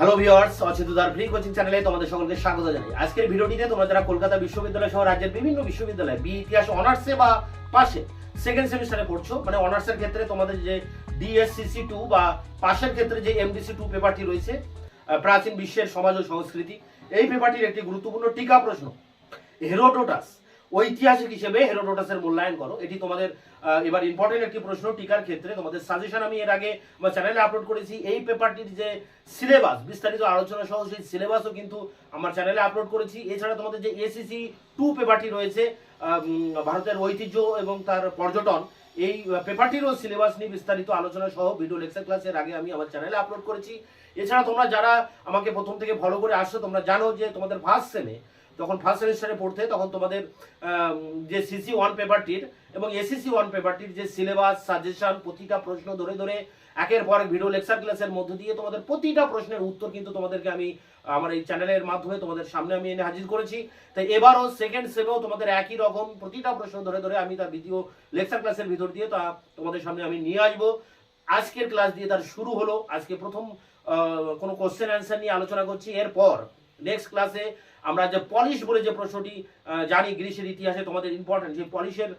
Hello viewers অচিতুদার free coaching চ্যানেলে তোমাদের সকলকে স্বাগত জানাই। আজকের ভিডিওটিতে তোমরা যারা কলকাতা বিশ্ববিদ্যালয় সহ রাজ্যের বিভিন্ন বিশ্ববিদ্যালয়, বি, ইতিহাস অনার্সে বা পাশে সেকেন্ড সেমিস্টারে পড়ছো মানে অনার্সের ক্ষেত্রে তোমাদের যে ডিএসসিসি টু বা পাশের ক্ষেত্রে যে এমডিসি টু পেপারটি রয়েছে প্রাচীন বিশ্বের সমাজ ও সংস্কৃতি, এই পেপারটির একটি গুরুত্বপূর্ণ টিকা প্রশ্ন হেরোডোটাস ঐতিহাসিক হিসেবে হেরোডোটাসের মূল্যায়ন করো। এটি তোমাদের এবার ইম্পর্টেন্ট একটি প্রশ্ন, টিকার ক্ষেত্রে তোমাদের সাজেশন আমি এর আগে আমার চ্যানেলে আপলোড করেছি। এই পেপারটির যে সিলেবাস বিস্তারিত আলোচনা সহ সেই সিলেবাসও কিন্তু আমার চ্যানেলে আপলোড করেছি। এছাড়া তোমাদের যে এসিসি টু পেপারটি রয়েছে ভারতের ঐতিহ্য এবং তার পর্যটন, এই পেপারটিরও সিলেবাস নিয়ে বিস্তারিত আলোচনা সহ ভিডিও লেকচার ক্লাসের আগে আমি আমার চ্যানেলে আপলোড করেছি। এছাড়া তোমরা যারা আমাকে প্রথম থেকে ফলো করে আসছো, তোমরা জানো যে তোমাদের ফার্স্ট সেমে যখন ফার্স্ট সেমিস্টারে পড়তে, তখন তোমাদের যে সিসি ওয়ান পেপারটির এবং এসিসি ওয়ান পেপারটির যে সিলেবাস সাজেশন প্রতিটা প্রশ্ন ধরে ধরে, একের পর এক ভিডিও লেকচার ক্লাসের মধ্য দিয়ে তোমাদের প্রতিটা প্রশ্নের উত্তর কিন্তু তোমাদেরকে আমি, আমার এই চ্যানেলের মাধ্যমে তোমাদের সামনে আমি এনে হাজির করেছি। তাই এবারও সেকেন্ড সেমেও তোমাদের একই রকম প্রতিটা প্রশ্ন ধরে ধরে আমি তার ভিডিও লেকচার ক্লাসের ভিতর দিয়ে তা তোমাদের সামনে আমি নিয়ে আসব। আজকের ক্লাস দিয়ে তার শুরু হলো। আজকে প্রথম কোনো কোশ্চেন অ্যান্সার নিয়ে আলোচনা করছি। এরপর নেক্সট ক্লাসে আমরা যে পলিশ বলে যে প্রশ্নটি জানি গ্রিসের ইতিহাসে তোমাদের ইম্পর্টেন্ট সেই পলিশের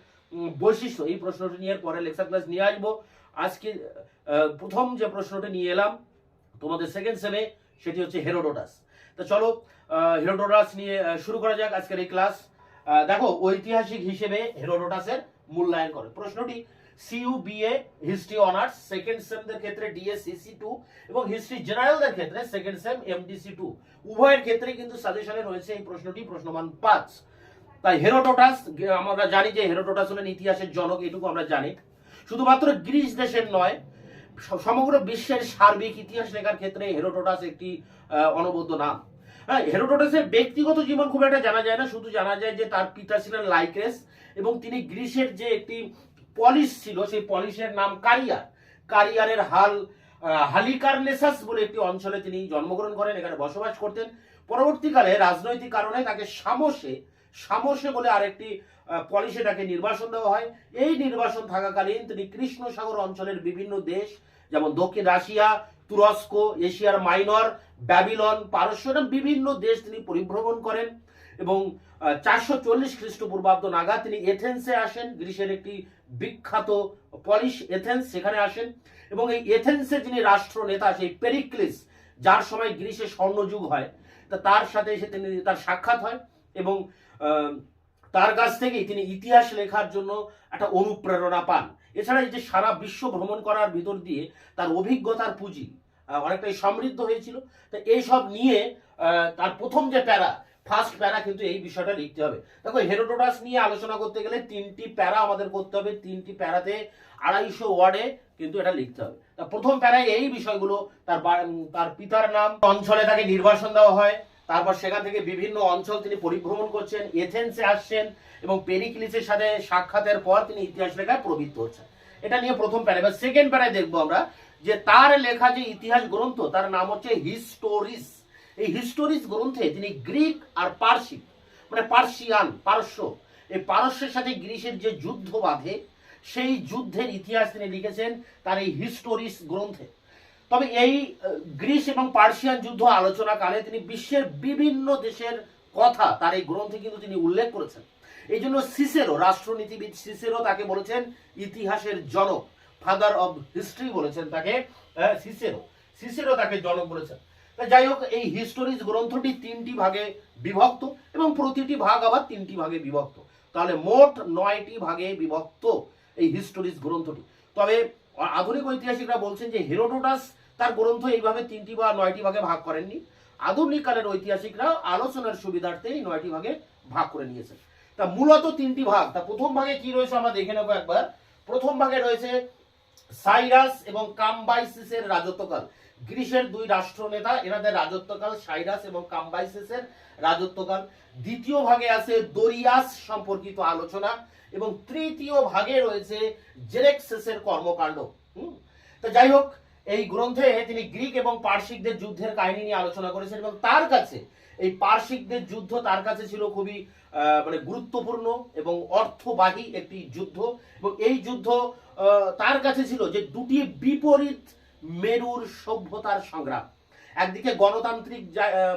বৈশিষ্ট্য, এই প্রশ্নটি নিয়ে পরে লেকচার ক্লাস নিয়ে আসব। আজকে প্রথম যে প্রশ্নটি নিয়ে এলাম, তোমাদের সেকেন্ড সেমে সেটি হচ্ছে হেরোডোটাস তো চলো হেরোডোটাস নিয়ে শুরু করা যাক আজকের এই ক্লাস দেখো, ঐতিহাসিক হিসেবে হেরোডোটাসের মূল্যায়ন করে। প্রশ্নটি CU BA history honours second সেমদের ক্ষেত্রে ডিএসসিসি টু এবং হিস্ট্রি জেনারেলদের ক্ষেত্রে সেকেন্ড সেম এমডিসি টু উভয়ের ক্ষেত্রেই কিন্তু সাজেশনে রয়েছে এই প্রশ্নটি, প্রশ্নমান পাঁচ। তাই হেরোটোটাস আমরা জানি যে হেরোটোটাস হলেন ইতিহাসের জনক, এটুকু আমরা জানি। শুধুমাত্র গ্রিস দেশের নয় সমগ্র বিশ্বের সার্বিক ইতিহাস লেখার ক্ষেত্রে হেরোটোটাস একটি অনবদ্য নাম। হ্যাঁ হেরোটোটাসের ব্যক্তিগত জীবন খুব একটা জানা যায় না, শুধু জানা যায় যে তার পিতা ছিলেন লাইক্রেস এবং তিনি গ্রিসের যে একটি পলিশ ছিল সেই পলিশের নাম কারিয়ার। কারিয়ারের হাল আহ, হালিকারনেসাস বলে একটি অঞ্চলে তিনি জন্মগ্রহণ করেন এখানে বসবাস করতেন। পরবর্তীকালে রাজনৈতিক কারণে তাকে সামসে সামসে বলে আরেকটি পলিশে তাকে নির্বাসন দেওয়া হয়। এই নির্বাসন থাকাকালীন তিনি কৃষ্ণ সাগর অঞ্চলের বিভিন্ন দেশ যেমন দক্ষিণ রাশিয়া তুরস্ক এশিয়ার মাইনর ব্যাবিলন পারস্য বিভিন্ন দেশ তিনি পরিভ্রমণ করেন। এবং চারশো চল্লিশ খ্রিস্টপূর্বাব্দ নাগাদ তিনি এথেন্সে আসেন, গ্রিসের একটি বিখ্যাত পলিশ এথেন্স সেখানে আসেন এবং এই এথেন্সে যিনি রাষ্ট্র নেতা সেই পেরিক্লিস, যার সময় গ্রিসে স্বর্ণযুগ হয়, তা তার সাথে এসে তিনি তার সাক্ষাৎ হয় এবং তার কাছ থেকেই তিনি ইতিহাস লেখার জন্য একটা অনুপ্রেরণা পান। এছাড়া এই যে সারা বিশ্ব ভ্রমণ করার ভিতর দিয়ে তার অভিজ্ঞতার পুঁজি অনেকটাই সমৃদ্ধ হয়েছিল। তো এইসব নিয়ে তার প্রথম যে প্যারা ফার্স্ট প্যারা কিন্তু এই বিষয়টা লিখতে হবে। দেখো হেরোডোটাস নিয়ে আলোচনা করতে গেলে তিনটি প্যারা আমাদের করতে হবে। তিনটি প্যারাতে আড়াইশো ওয়ার্ডে কিন্তু এটা লিখতে হবে। তা প্রথম প্যারায় এই বিষয়গুলো, তার তার পিতার নাম, অঞ্চলে তাকে নির্বাসন দেওয়া হয়। তারপর সেখান থেকে বিভিন্ন অঞ্চল তিনি পরিভ্রমণ করছেন এথেন্সে আসছেন এবং পেরিক্লিসের সাথে সাক্ষাতের পর তিনি ইতিহাস লেখায় প্রবৃত্ত হচ্ছেন। এটা নিয়ে প্রথম প্যারা। এবার সেকেন্ড প্যারায় দেখব আমরা যে তার লেখা যে ইতিহাস গ্রন্থ, তার নাম হচ্ছে হিস্টোরিস এই হিস্টোরিজ গ্রন্থে তিনি গ্রিক আর পার্সি মানে পার্সিয়ান, পারস্য, এই পারস্যের সাথে গ্রিসের যে যুদ্ধ বাঁধে, সেই যুদ্ধের ইতিহাস তিনি লিখেছেন তার এই হিস্টোরিস গ্রন্থে। তবে এই গ্রিস এবং পার্সিয়ান যুদ্ধ আলোচনাকালে তিনি বিশ্বের বিভিন্ন দেশের কথা তার এই গ্রন্থে কিন্তু তিনি উল্লেখ করেছেন। এই জন্য সিসেরো, রাষ্ট্রনীতিবিদ সিসেরো তাকে বলেছেন ইতিহাসের জনক ফাদার অব হিস্ট্রি বলেছেন তাকে সিসেরো। সিসেরো তাকে জনক বলেছেন। যাই হোক, এই হিস্টোরিজ গ্রন্থটি তিনটি ভাগে বিভক্ত এবং প্রতিটি ভাগ আবার তিনটি ভাগে বিভক্ত। তাহলে মোট নয়টি ভাগে বিভক্ত এই হিস্টোরিজ গ্রন্থটি। তবে আধুনিক ঐতিহাসিকরা বলছেন যে হেরোডোটাস তার গ্রন্থ এইভাবে তিনটি বা নয়টি ভাগে ভাগ করেননি। আধুনিক কালের ঐতিহাসিকরা আলোচনার সুবিধার্থে এই নয়টি ভাগে ভাগ করে নিয়েছেন। তা মূলত তিনটি ভাগ। তা প্রথম ভাগে কি রয়েছে আমরা দেখে নেব একবার। প্রথম ভাগে রয়েছে সাইরাস এবং কাম্বাইসিসের রাজত্বকাল। গ্রিসের দুই রাষ্ট্রনেতা, এনাদের রাজত্বকাল সাইরাস এবং কাম্বাইসিসের রাজত্বকাল। দ্বিতীয় ভাগে আছে দরিয়াস সম্পর্কিত আলোচনা এবং তৃতীয় ভাগে রয়েছে জেরেক্সেসের কর্মকাণ্ড? তো যাই হোক, এই গ্রন্থে তিনি গ্রিক এবং পার্সিকদের যুদ্ধের কাহিনী নিয়ে আলোচনা করেছেন এবং তার কাছে এই পার্সিকদের যুদ্ধ তার কাছে ছিল খুবই মানে গুরুত্বপূর্ণ এবং অর্থবাহী একটি যুদ্ধ এবং এই যুদ্ধ তার কাছে ছিল যে দুটি বিপরীত মেরুর সভ্যতার সংগ্রাম। একদিকে গণতান্ত্রিক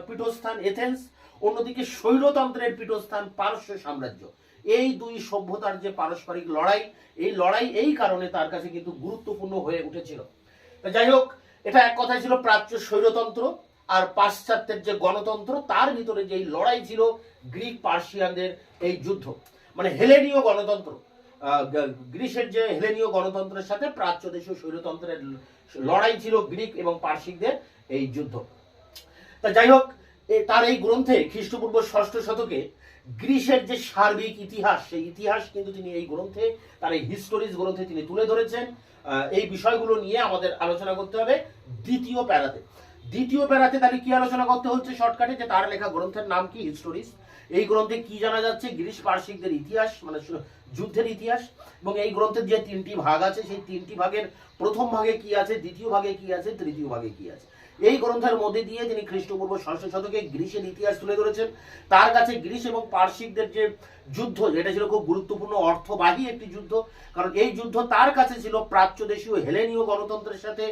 পীঠস্থান এথেন্স, অন্যদিকে স্বৈরতন্ত্রের পীঠস্থান পারস্য সাম্রাজ্য। এই দুই সভ্যতার যে পারস্পরিক লড়াই, এই লড়াই এই কারণে তার কাছে কিন্তু গুরুত্বপূর্ণ হয়ে উঠেছিল। যাই হোক, এটা এক কথায় ছিল প্রাচ্য স্বৈরতন্ত্র আর পাশ্চাত্যের যে গণতন্ত্র, তার ভিতরে যে লড়াই ছিল গ্রিক পার্সিয়ানদের এই যুদ্ধ। মানে হেলেনীয় গণতন্ত্র। গ্রিসের যে হেলেনীয় গণতন্ত্রের সাথে প্রাচ্য দেশীয় স্বৈরতন্ত্রের লড়াই ছিল গ্রিক এবং পার্সিকদের এই যুদ্ধ। তা যাই হোক তার এই গ্রন্থে খ্রিস্টপূর্ব ষষ্ঠ শতকে গ্রিসের যে সার্বিক ইতিহাস, সেই ইতিহাস কিন্তু তিনি এই গ্রন্থে, তার এই হিস্টোরিজ গ্রন্থে তিনি তুলে ধরেছেন। এই বিষয়গুলো নিয়ে আমাদের আলোচনা করতে হবে দ্বিতীয় প্যারাতে। দ্বিতীয় প্যারাতে তাহলে কি আলোচনা করতে হচ্ছে শর্টকাটে? যে তার লেখা গ্রন্থের নাম কি? হিস্টোরিজ। এই গ্রন্থে কি জানা যাচ্ছে? গ্রিস পার্সিকদের ইতিহাস মানে যুদ্ধের ইতিহাস। এবং এই গ্রন্থের যে তিনটি ভাগ আছে, সেই তিনটি ভাগের প্রথম ভাগে কি আছে, দ্বিতীয় ভাগে কি আছে, তৃতীয় ভাগে কি আছে? এই গ্রন্থের মধ্যে দিয়ে তিনি খ্রিস্টপূর্ব ষষ্ঠ শতকে গ্রিসের ইতিহাস তুলে ধরেছেন, তার কাছে গ্রিস এবং পার্সিকদের যে যুদ্ধ, যেটা ছিল খুব গুরুত্বপূর্ণ অর্থবাহী একটি যুদ্ধ, কারণ এই যুদ্ধ তার কাছে ছিল প্রাচ্য দেশীয় হেলেনীয় গণতন্ত্রের সাথে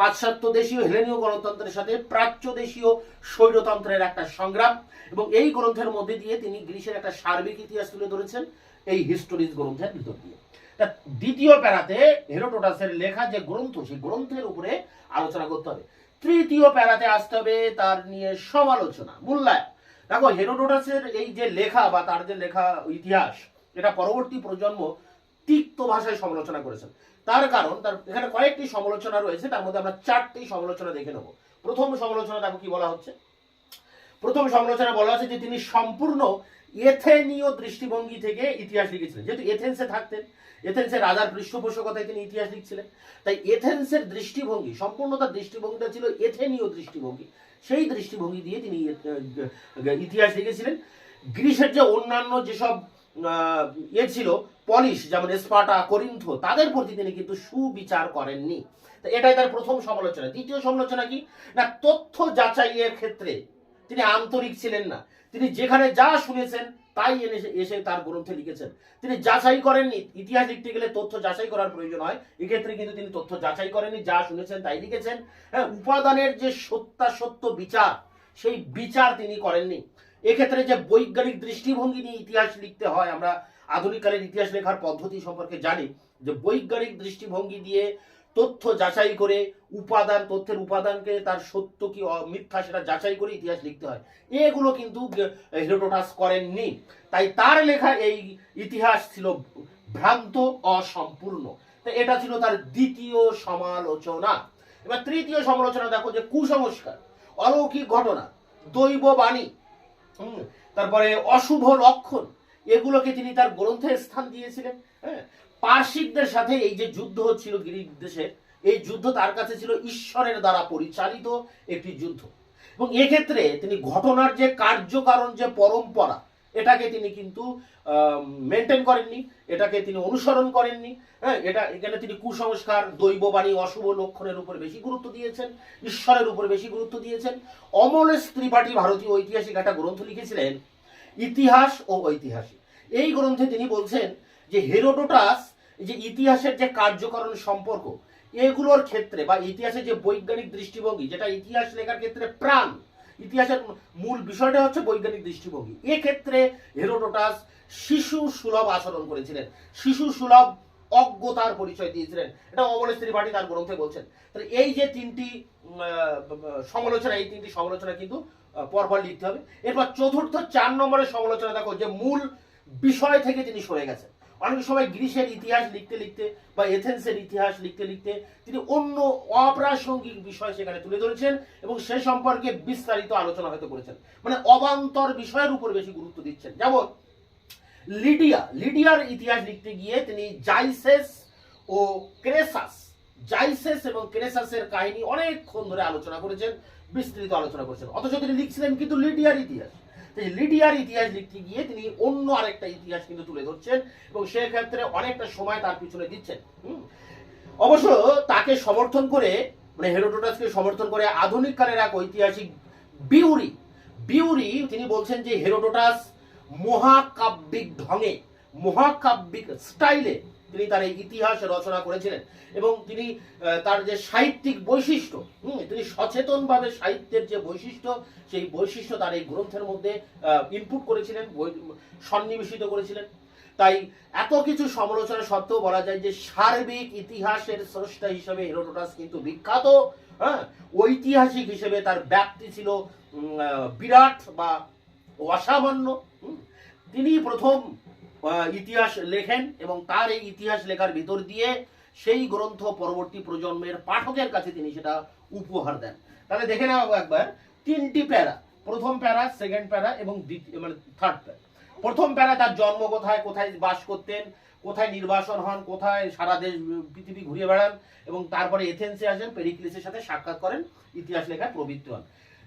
পাশ্চাত্য দেশীয় হেলেনীয় গণতন্ত্রের সাথে প্রাচ্য দেশীয় স্বৈরতন্ত্রের একটা সংগ্রাম এবং এই গ্রন্থের মধ্যে দিয়ে তিনি গ্রিসের একটা সার্বিক ইতিহাস তুলে ধরেছেন, এই হিস্টোরিজ গ্রন্থের ভিতর দিয়ে। তা দ্বিতীয় প্যারাতে হেরোটোটাসের লেখা যে গ্রন্থ, সেই গ্রন্থের উপরে আলোচনা করতে হবে। তৃতীয় প্যারাতে আসতে হবে তার নিয়ে সমালোচনা, মূল্যায়ন। দেখো, হেরোডোটাসের এই যে লেখা বা তার যে লেখা ইতিহাস, এটা পরবর্তী প্রজন্ম তিক্ত ভাষায় সমালোচনা করেছেন। তার কারণ, তার এখানে কয়েকটি সমালোচনা রয়েছে, তার মধ্যে আমরা চারটি সমালোচনা দেখে নেব। প্রথম সমালোচনা, দেখো কি বলা হচ্ছে? প্রথম সমালোচনা বলা আছে যে তিনি সম্পূর্ণ এথেনীয় দৃষ্টিভঙ্গি থেকে ইতিহাস লিখেছিলেন। যেহেতু এথেন্সে থাকতেন, এথেন্সের রাজার পৃষ্ঠপোষকতায় তিনি ইতিহাস লিখছিলেন। তাই এথেন্সের দৃষ্টিভঙ্গি সম্পূর্ণ তার দৃষ্টিভঙ্গিটা ছিল এথেনীয় দৃষ্টিভঙ্গি। সেই দৃষ্টিভঙ্গি দিয়ে তিনি ইতিহাস লিখেছিলেন। গ্রিসের যে অন্যান্য যেসব ইয়ে ছিল, পলিশ, যেমন স্পার্টা, করিন্থ, তাদের প্রতি তিনি কিন্তু সুবিচার করেননি। এটাই তার প্রথম সমালোচনা। দ্বিতীয় সমালোচনা কি? না, তথ্য যাচাইয়ের ক্ষেত্রে তিনি আন্তরিক ছিলেন না। তিনি যেখানে যা শুনেছেন, তাই এনে এসে তার গ্রন্থে লিখেছেন। তিনি যাচাই করেননি, ইতিহাস লিখতে গেলে তথ্য যাচাই করার প্রয়োজন হয়। এক্ষেত্রে কিন্তু তিনি তথ্য যাচাই করেননি, যা শুনেছেন, তাই লিখেছেন। হ্যাঁ উপাদানের যে সত্যাসত্য বিচার, সেই বিচার তিনি করেননি। এক্ষেত্রে যে বৈজ্ঞানিক দৃষ্টিভঙ্গি নিয়ে ইতিহাস লিখতে হয়, আমরা আধুনিককালের ইতিহাস লেখার পদ্ধতি সম্পর্কে জানি। যে বৈজ্ঞানিক দৃষ্টিভঙ্গি দিয়ে তথ্য যাচাই করে উপাদান, তথ্যের উপাদানকে তার সত্য কি মিথ্যা সেটা যাচাই করে ইতিহাস লিখতে হয়। এগুলো কিন্তু হেরোটোটাস করেননি। তাই তার লেখা এই ইতিহাস ছিল ভ্রান্ত, অসম্পূর্ণ। এটা ছিল তার দ্বিতীয় সমালোচনা। এবার তৃতীয় সমালোচনা দেখো যে কুসংস্কার, অলৌকিক ঘটনা, দৈব বাণী তারপরে অশুভ লক্ষণ, এগুলোকে তিনি তার গ্রন্থে স্থান দিয়েছিলেন হ্যাঁ? পার্সিকদের সাথে এই যে যুদ্ধ হচ্ছিল গ্রিক দেশের এই যুদ্ধ তার কাছে ছিল ঈশ্বরের দ্বারা পরিচালিত একটি যুদ্ধ। এবং এক্ষেত্রে তিনি ঘটনার যে কার্যকারণ, যে পরম্পরা, এটাকে তিনি কিন্তু মেনটেন করেননি, এটাকে তিনি অনুসরণ করেননি। হ্যাঁ এটা এখানে তিনি কুসংস্কার, দৈববাণী, অশুভ লক্ষণের উপর বেশি গুরুত্ব দিয়েছেন, ঈশ্বরের উপর বেশি গুরুত্ব দিয়েছেন। অমলেশ ত্রিপাঠী ভারতীয় ঐতিহাসিক একটা গ্রন্থ লিখেছিলেন, ইতিহাস ও ঐতিহাসিক। এই গ্রন্থে তিনি বলছেন যে হেরোডোটাস যে ইতিহাসের যে কার্যকরণ সম্পর্ক, এগুলোর ক্ষেত্রে বা ইতিহাসের যে বৈজ্ঞানিক দৃষ্টিভঙ্গি, যেটা ইতিহাস লেখার ক্ষেত্রে প্রাণ, ইতিহাসের মূল বিষয়টা হচ্ছে বৈজ্ঞানিক দৃষ্টিভঙ্গি। এক্ষেত্রে হেরোডোটাস শিশু সুলভ আচরণ করেছিলেন, শিশু সুলভ অজ্ঞতার পরিচয় দিয়েছিলেন। এটা অমলেশ ত্রিপাঠী তার গ্রন্থে বলছেন। তাহলে এই যে তিনটি সমালোচনা, এই তিনটি সমালোচনা কিন্তু পরপর লিখতে হবে। এরপর চতুর্থ চার নম্বরের সমালোচনা দেখো, যে মূল বিষয় থেকে তিনি সরে গেছেন। অনেক সময় গ্রিসের ইতিহাস লিখতে লিখতে বা এথেন্সের ইতিহাস লিখতে লিখতে তিনি অন্য অপ্রাসঙ্গিক বিষয় সেখানে তুলে ধরেছেন এবং সে সম্পর্কে বিস্তারিত আলোচনা হয়তো করেছেন। মানে অবান্তর বিষয়ের উপর বেশি গুরুত্ব দিচ্ছেন। যেমন, লিডিয়া, লিডিয়ার ইতিহাস লিখতে গিয়ে তিনি জাইসেস ও ক্রেসাস, জাইসেস এবং ক্রেসাসের কাহিনী অনেকক্ষণ ধরে আলোচনা করেছেন, বিস্তৃত আলোচনা করেছেন। অথচ তিনি লিখছিলেন কিন্তু লিডিয়ার ইতিহাস। লিডিয়ার ইতিহাস লিখতে গিয়ে তিনি অন্য আরেকটা ইতিহাস কিন্তু তুলে ধরছেন এবং সেক্ষেত্রে অনেকটা সময় তার পিছনে দিচ্ছেন। অবশ্য তাকে সমর্থন করে মানে হেরোডোটাসকে সমর্থন করে আধুনিক কালের এক ঐতিহাসিক বিউরি বিউরি তিনি বলছেন যে হেরোডোটাস মহাকাব্যিক ঢঙে, মহাকাব্যিক স্টাইলে তিনি তার এই ইতিহাস রচনা করেছিলেন এবং তিনি তার যে সাহিত্যিক বৈশিষ্ট্য হুম, তিনি সচেতনভাবে সাহিত্যের যে বৈশিষ্ট্য সেই বৈশিষ্ট্য তার এই গ্রন্থের মধ্যে ইনপুট করেছিলেন সন্নিবেশিত করেছিলেন তাই এত কিছু সমালোচনা সত্ত্বেও বলা যায় যে সার্বিক ইতিহাসের স্রষ্টা হিসেবে হেরোডোটাস কিন্তু বিখ্যাত হ্যাঁ ঐতিহাসিক হিসেবে তার ব্যাপ্তি ছিল বিরাট বা অসামান্য। তিনি প্রথম ইতিহাস লেখেন এবং তার এই ইতিহাস লেখার ভিতর দিয়ে সেই গ্রন্থ পরবর্তী প্রজন্মের পাঠকের কাছে তিনি সেটা উপহার দেন। তাহলে দেখে নেওয়া একবার, তিনটি প্যারা। প্রথম প্যারা সেকেন্ড প্যারা এবং দ্বিতীয় মানে থার্ড প্যারা। প্রথম প্যারা তার জন্ম কোথায় কোথায় বাস করতেন, কোথায় নির্বাসন হন, কোথায় সারা দেশ, পৃথিবী ঘুরিয়ে বেড়ান এবং তারপরে এথেন্সে আসেন, পেরিক্লিসের সাথে সাক্ষাৎ করেন, ইতিহাস লেখায় প্রবৃত্ত হন।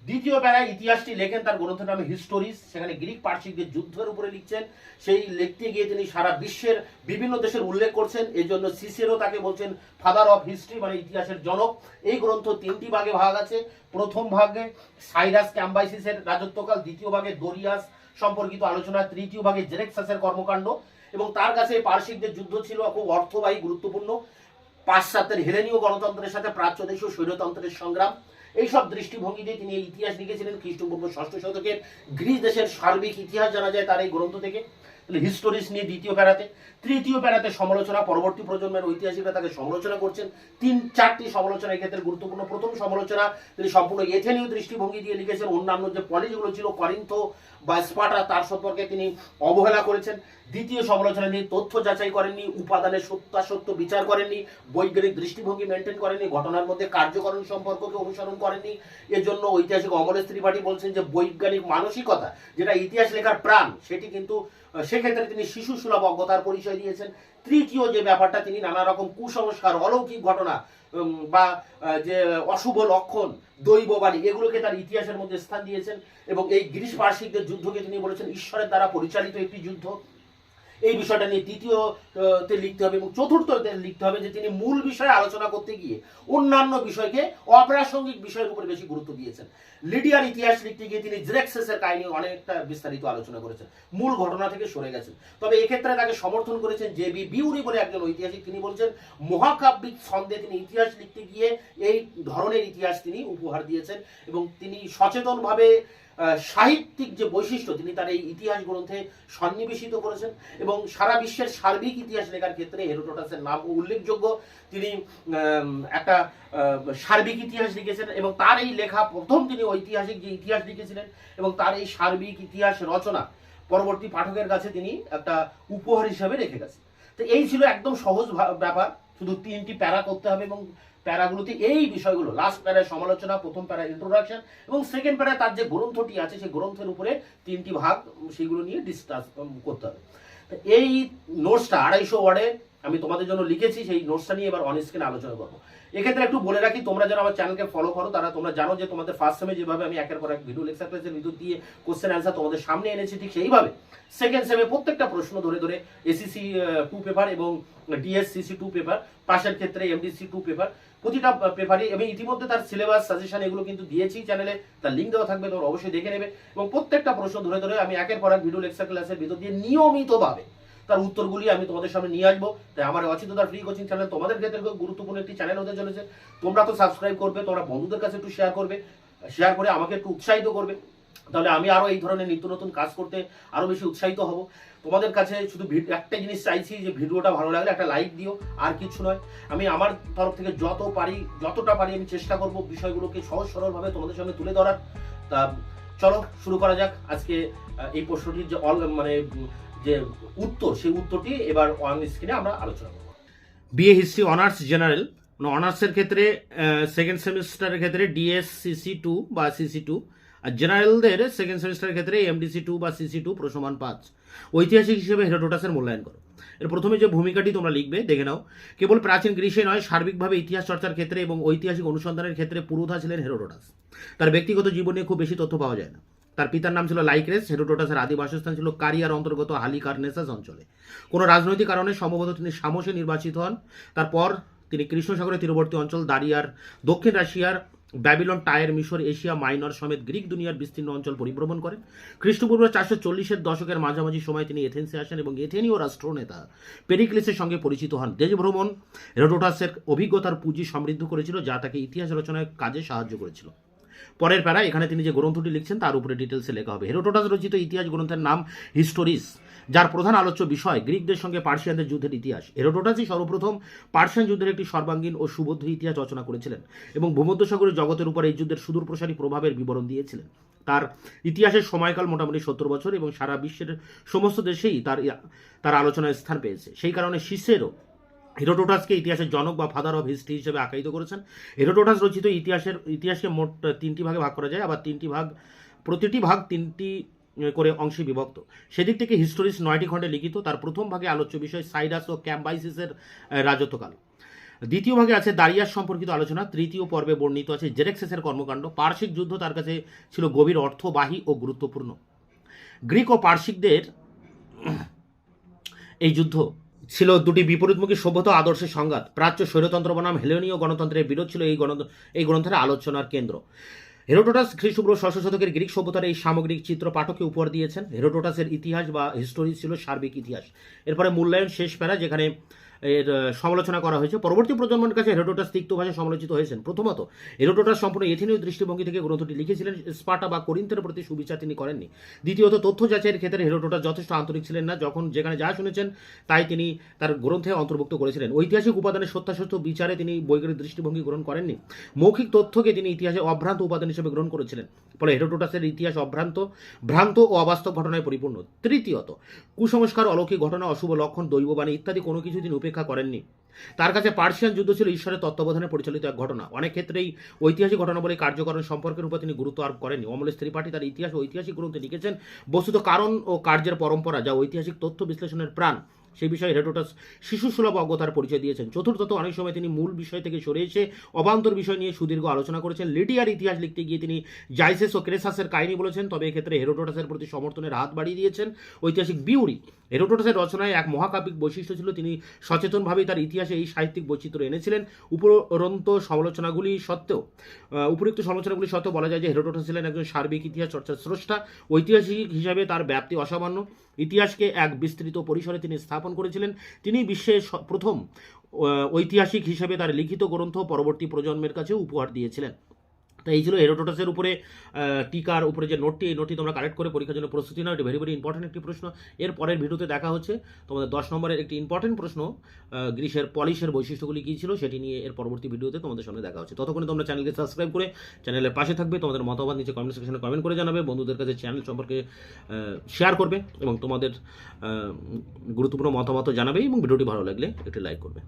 দ্বিতীয় প্যারায় ইতিহাসটি লেখেন তার গ্রন্থের নামে হিস্টোরিস, সেখানে গ্রিক পার্শ্বিকদের যুদ্ধের উপরে লিখছেন। সেই লিখতে গিয়ে তিনি সারা বিশ্বের বিভিন্ন দেশের উল্লেখ করছেন। এই জন্য সিসেরও তাকে বলছেন ফাদার অফ হিস্ট্রি মানে ইতিহাসের জনক। এই গ্রন্থ তিনটি ভাগে ভাগ আছে। প্রথম ভাগে সাইরাস ক্যাম্বাইসিসের রাজত্বকাল, দ্বিতীয় ভাগে দরিয়াস সম্পর্কিত আলোচনা, তৃতীয় ভাগে জেরেক্সাসের কর্মকাণ্ড এবং তার কাছে পার্শ্বিকদের যুদ্ধ ছিল, খুব অর্থবাহী, গুরুত্বপূর্ণ। পাশ্চাত্যের হেলেনীয় গণতন্ত্রের সাথে প্রাচ্য দেশীয় স্বৈরতন্ত্রের সংগ্রাম। এইসব দৃষ্টিভঙ্গি দিয়ে তিনি ইতিহাস লিখেছিলেন খ্রিস্টপূর্ব ষষ্ঠ শতকের। গ্রিস দেশের সার্বিক ইতিহাস জানা যায় তার এই গ্রন্থ থেকে। হিস্টোরিস নিয়ে দ্বিতীয় প্যারাতে। তৃতীয় প্যারাতে সমালোচনা, পরবর্তী প্রজন্মের ঐতিহাসিকরা তাকে সমালোচনা করছেন। তিন, চারটি সমালোচনা এক্ষেত্রে গুরুত্বপূর্ণ। প্রথম সমালোচনা, তিনি সম্পূর্ণ এথেনীয় দৃষ্টিভঙ্গি দিয়ে লিখেছেন, অন্যান্য যে পলিজগুলো ছিল, করিন্থ বা স্পাটা তার সম্পর্কে তিনি অবহেলা করেছেন। দ্বিতীয় সমালোচনা তিনি তথ্য যাচাই করেননি, উপাদানের সত্যাসত্য বিচার করেননি, বৈজ্ঞানিক দৃষ্টিভঙ্গি মেনটেন করেননি, ঘটনার মধ্যে কার্যকরণ সম্পর্ককে অনুসরণ করেননি। এজন্য ঐতিহাসিক অমরেশ ত্রিপাঠী বলছেন যে, বৈজ্ঞানিক মানসিকতা, যেটা ইতিহাস লেখার প্রাণ, সেটি কিন্তু সেক্ষেত্রে তিনি শিশু সুলভ অজ্ঞতার পরিচয় দিয়েছেন। তৃতীয় যে ব্যাপারটা, তিনি নানা রকম কুসংস্কার, অলৌকিক ঘটনা বা যে অশুভ লক্ষণ দৈববাণী এগুলোকে তার ইতিহাসের মধ্যে স্থান দিয়েছেন এবং এই গ্রিস পার্শ্বিকদের যুদ্ধকে তিনি বলেছেন ঈশ্বরের দ্বারা পরিচালিত একটি যুদ্ধ। এই বিষয়টা নিয়ে তৃতীয় আহ, তে লিখতে হবে এবং চতুর্থতে লিখতে হবে যে তিনি মূল বিষয়ে আলোচনা করতে গিয়ে অন্যান্য বিষয়কে অপ্রাসঙ্গিক বিষয়ের উপর বেশি গুরুত্ব দিয়েছেন। লিডিয়ার ইতিহাস লিখতে গিয়ে তিনি জেরেক্সেসের কাহিনী অনেকটা বিস্তারিত আলোচনা করেছেন। মূল ঘটনা থেকে সরে গেছেন। তবে এক্ষেত্রে তাকে সমর্থন করেছেন জে বি বিউরি বলে একজন ঐতিহাসিক তিনি বলছেন মহাকাব্যিক ছন্দে তিনি ইতিহাস লিখতে গিয়ে এই ধরনের ইতিহাস তিনি উপহার দিয়েছেন এবং তিনি সচেতনভাবে সাহিত্যিক যে বৈশিষ্ট্য, তিনি তার এই ইতিহাস গ্রন্থে সন্নিবেশিত করেছেন এবং সারা বিশ্বের সার্বিক ইতিহাস লেখার ক্ষেত্রে হেরোটোটাসের নাম উল্লেখযোগ্য। তিনি একটা সার্বিক ইতিহাস লিখেছেন এবং তার এই লেখা প্রথম তিনি ঐতিহাসিক যে ইতিহাস লিখেছিলেন এবং তার এই সার্বিক ইতিহাস রচনা পরবর্তী পাঠকের কাছে তিনি একটা উপহার হিসাবে রেখে গেছেন। তো এই ছিল একদম সহজ ব্যাপার। শুধু তিনটি প্যারা করতে হবে এবং প্যারাগুলোতে এই বিষয়গুলো। লাস্ট প্যারায় সমালোচনা, প্রথম প্যারা ইন্ট্রোডাকশন এবং সেকেন্ড প্যারায় তার যে গ্রন্থটি আছে, সেই গ্রন্থের উপরে তিনটি ভাগ সেগুলো নিয়ে ডিসকাস করতে হবে। এই নোটসটা আড়াইশো ওয়ার্ডে আমি তোমাদের জন্য লিখেছি, সেই নোটসটা নিয়ে এবার অন স্ক্রিনে আলোচনা করব। এক্ষেত্রে একটু বলে রাখি, তোমরা যারা আমার চ্যানেলকে ফলো করো, তারা তোমরা জানো যে তোমাদের ফার্স্ট সেমে যেভাবে আমি একের পর এক ভিডিও লেকচার ক্লাসের ভিতর দিয়ে কোশ্চেন অ্যান্সার তোমাদের সামনে এনেছি, ঠিক সেইভাবে সেকেন্ড সেমে প্রত্যেকটা প্রশ্ন ধরে ধরে এসিসি টু পেপার এবং ডিএসসিসি টু পেপার পাশের ক্ষেত্রে এমডিসি টু পেপার প্রতিটা পেপারে আমি ইতিমধ্যে তার সিলেবাস সাজেশন এগুলো কিন্তু দিয়েছি চ্যানেলে তার লিঙ্ক দেওয়া থাকবে, তোমরা অবশ্যই দেখে নেবে। এবং প্রত্যেকটা প্রশ্ন ধরে ধরে আমি একের পর এক ভিডিও লেকচার ক্লাসের ভিতর দিয়ে নিয়মিতভাবে তার উত্তরগুলি আমি তোমাদের সামনে নিয়ে আসব। তাই আমার অচিতদার ফ্রি কোচিং চ্যানেল তোমাদের ক্ষেত্রে গুরুত্বপূর্ণ একটি চ্যানেল হতে চলেছে। তোমরা তো সাবস্ক্রাইব করবে, তোমরা বন্ধুদের কাছে একটু শেয়ার করবে। শেয়ার করে আমাকে একটু উৎসাহিত করবে। তাহলে আমি আরও এই ধরনের নিত্য নতুন কাজ করতে আরও বেশি উৎসাহিত হব। তোমাদের কাছে শুধু একটা জিনিস চাইছি যে ভিডিওটা ভালো লাগলে একটা লাইক দিও, আর কিছু নয়। আমি আমার তরফ থেকে যত পারি, যতটা পারি আমি চেষ্টা করব বিষয়গুলোকে সহজ সরলভাবে তোমাদের সামনে তুলে ধরার। তা চলো, শুরু করা যাক। আজকে এই প্রশ্নটির যে অল মানে যে উত্তর, সেই উত্তরটি এবার অন স্ক্রিনে আমরা আলোচনা করব। বিএ হিস্ট্রি অনার্স জেনারেল অনার্সের ক্ষেত্রে সেকেন্ড সেমিস্টারের ক্ষেত্রে ডিএসসিসি টু বা সিসি টু আর জেনারেলদের সেকেন্ড সেমিস্টারের ক্ষেত্রে এমডিসি টু বা সিসি টু প্রসমান পাঁচ। ঐতিহাসিক হিসেবে হেরোডোটাসের মূল্যায়ন করো। এর প্রথমে যে ভূমিকাটি তোমরা লিখবে, দেখে নাও। কেবল প্রাচীন গ্রীষে নয়, সার্বিকভাবে ইতিহাস চর্চার ক্ষেত্রে এবং ঐতিহাসিক অনুসন্ধানের ক্ষেত্রে পুরোধা ছিলেন হেরোডোটাস। তার ব্যক্তিগত জীবনে খুব বেশি তথ্য পাওয়া যায় না। তার পিতার নাম ছিল লাইক্রেস, হেরোডোটাসের আদি বাসস্থান ছিল কারিয়ার অন্তর্গত হালিকার্নেসাস অঞ্চলে। কোনো রাজনৈতিক কারণে সম্ভবত তিনি সামসে নির্বাচিত হন। তারপর তিনি কৃষ্ণসাগরের তীরবর্তী অঞ্চল দারিয়ার দক্ষিণ রাশিয়ার ব্যাবিলন টায়ার মিশর, এশিয়া, মাইনর সমেত গ্রিক দুনিয়ার বিস্তীর্ণ অঞ্চল পরিভ্রমণ করেন। খ্রিস্টপূর্ব চারশো চল্লিশের দশকের মাঝামাঝি সময় তিনি এথেন্সে আসেন এবং এথেনীয় রাষ্ট্রনেতা পেরিক্লিসের সঙ্গে পরিচিত হন। দেশ ভ্রমণ অভিজ্ঞতার পুঁজি সমৃদ্ধ করেছিল, যা তাকে ইতিহাস রচনায় কাজে সাহায্য করেছিল। পরের প্যারা এখানে তিনি যে গ্রন্থটি লিখছেন, তার উপরে ডিটেলসে লেখা হবে। হেরোডোটাস রচিত ইতিহাস গ্রন্থের নাম হিস্টোরিস। যার প্রধান আলোচ্য বিষয় গ্রিকদের সঙ্গে পার্সিয়ানদের যুদ্ধের ইতিহাস। এরোডোটাসই সর্বপ্রথম পার্সিয়ান যুদ্ধের একটি সর্বাঙ্গীন ও সুবদ্ধ ইতিহাস রচনা করেছিলেন এবং ভূমধ্যসাগরের জগতের উপর এই যুদ্ধের সুদূর প্রসারী প্রভাবের বিবরণ দিয়েছিলেন। তার ইতিহাসের সময়কাল মোটামুটি সত্তর বছর এবং সারা বিশ্বের সমস্ত দেশেই তার তার আলোচনায় স্থান পেয়েছে। সেই কারণে শিষ্যেরও হেরোডোটাসকে ইতিহাসের জনক বা ফাদার অফ হিস্ট্রি হিসেবে আখ্যায়িত করেছেন। হেরোডোটাস রচিত ইতিহাসের, ইতিহাসকে মোট তিনটি ভাগে ভাগ করা যায়। আবার তিনটি ভাগ, প্রতিটি ভাগ তিনটি করে অংশে বিভক্ত। সেদিক থেকে হিস্টোরিস নয়টি খণ্ডে লিখিত, তার প্রথম ভাগে আলোচ্য বিষয় সাইডাস ও ক্যাম্বাইসিসের রাজত্বকাল। দ্বিতীয় ভাগে আছে দারিয়াস সম্পর্কিত আলোচনা, তৃতীয় পর্বে বর্ণিত আছে জেরেক্সেসের কর্মকাণ্ড। পার্শ্বিক যুদ্ধ তার কাছে ছিল গভীর, অর্থবাহী ও গুরুত্বপূর্ণ। গ্রিক ও পার্শ্বিকদের এই যুদ্ধ ছিল দুটি বিপরীতমুখী সভ্যতা আদর্শের সংঘাত। প্রাচ্য স্বৈরতন্ত্র বনাম হেলেনীয় গণতন্ত্রের বিরোধ ছিল এই গণ, এই গ্রন্থের আলোচনার কেন্দ্র। হেরোডোটাস খ্রিস্টপূর্ব ষষ্ঠ শতকের গ্রিক সভ্যতার এই সামগ্রিক চিত্র পাঠকে উপহার দিয়েছেন। হেরোডোটাসের ইতিহাস বা হিস্টোরি ছিল সার্বিক ইতিহাস। এরপরে মূল্যায়ন শেষ প্যারা যেখানে এর সমালোচনা করা হয়েছে। পরবর্তী প্রজন্মের কাছে হেরোডোটাস তিক্ত ভাষায় সমালোচিত হয়েছেন। প্রথমত, হেরোডোটাস সম্পূর্ণ এথেনীয় দৃষ্টিভঙ্গি থেকে গ্রন্থটি লিখেছিলেন। স্পার্টা বা করিন্থের প্রতি সুবিচার তিনি করেননি। দ্বিতীয়ত, তথ্য যাচাইয়ের ক্ষেত্রে হেরোডোটাস যথেষ্ট আন্তরিক ছিলেন না। যখন যেখানে যা শুনেছেন, তাই তিনি তার গ্রন্থে অন্তর্ভুক্ত করেছিলেন। ঐতিহাসিক উপাদানের সত্যাসত্য বিচারে তিনি বৈজ্ঞানিক দৃষ্টিভঙ্গি গ্রহণ করেননি। মৌখিক তথ্যকে তিনি ইতিহাসে অভ্রান্ত উপাদান হিসেবে গ্রহণ করেছিলেন। ফলে হেরোডোটাসের ইতিহাস অভ্রান্ত, ভ্রান্ত ও অবাস্তব ঘটনায় পরিপূর্ণ। তৃতীয়ত, কুসংস্কার, অলৌকিক ঘটনা, অশুভ লক্ষণ, দৈববাণী ইত্যাদি কোনো কিছু তিনি উপেক্ষা করেননি। তার কাছে পার্সিয়ান যুদ্ধ ছিল ঈশ্বরের তত্ত্বাবধানে পরিচালিত এক ঘটনা। অনেক ক্ষেত্রেই ঐতিহাসিক ঘটনা বলে কার্যকরণ সম্পর্কের উপর তিনি গুরুত্ব আরোপ করেননি। অমলেশ ত্রিপাঠী তার ইতিহাস ঐতিহাসিক গ্রন্থে লিখেছেন, বস্তুত কারণ ও কার্যের পরম্পরা যা ঐতিহাসিক তথ্য বিশ্লেষণের প্রাণ। সেই বিষয়ে হেরোডোটাস শিশু সুলভ অজ্ঞতার পরিচয় দিয়েছেন। চতুর্থত, অনেক সময় তিনি মূল বিষয় থেকে সরে এসে অবান্তর বিষয় নিয়ে সুদীর্ঘ আলোচনা করেছেন। লিডিয়ার ইতিহাস লিখতে গিয়ে তিনি জাইসেস ও ক্রেসাসের কাহিনী বলেছেন, তবে এক্ষেত্রে হেরোডোটাসের প্রতি সমর্থনের হাত বাড়িয়ে দিয়েছেন ঐতিহাসিক বিউরি। হেরোডোটাসের রচনায় এক মহাকাব্যিক বৈশিষ্ট্য ছিল, তিনি সচেতনভাবেই তার ইতিহাসে এই সাহিত্যিক বৈচিত্র্য এনেছিলেন। উপরন্ত সমালোচনাগুলি সত্ত্বেও উপরোক্ত সমালোচনাগুলি সত্ত্বেও বলা যায় যে হেরোডোটাস ছিলেন একজন সার্বিক ইতিহাস চর্চার স্রষ্টা। ঐতিহাসিক হিসাবে তার ব্যাপ্তি অসামান্য। ইতিহাসকে এক বিস্তৃত পরিসরে তিনি স্থাপন করেছিলেন তিনি বিশ্বের প্রথম ঐতিহাসিক হিসেবে তার লিখিত গ্রন্থ পরবর্তী প্রজন্মের কাছে উপহার দিয়েছিলেন। তো এই ছিল হেরোডোটাসের উপরে টিকার উপরে যে নোটটি এই নোটটি তোমরা কালেক্ট করে পরীক্ষার জন্য প্রস্তুতি নাও। এটা ভেরি ভেরি ইম্পর্টেন্ট একটি প্রশ্ন। এর পরের ভিডিওতে দেখা হচ্ছে। তোমাদের দশ নম্বরের একটি ইম্পর্টেন্ট প্রশ্ন আহ, গ্রিসের পলিশের বৈশিষ্ট্যগুলি কী ছিল সেটি নিয়ে এর পরবর্তী ভিডিওতে তোমাদের সামনে দেখা হচ্ছে। ততক্ষণে তোমরা চ্যানেলকে সাবস্ক্রাইব করে চ্যানেলের পাশে থাকবে। তোমাদের মতামত নিচে কমেন্ট সেকশনে কমেন্ট করে জানাবে। বন্ধুদের কাছে চ্যানেল সম্পর্কে শেয়ার করবে এবং তোমাদের গুরুত্বপূর্ণ মতামত জানাবে এবং ভিডিওটি ভালো লাগলে একটি লাইক করবে।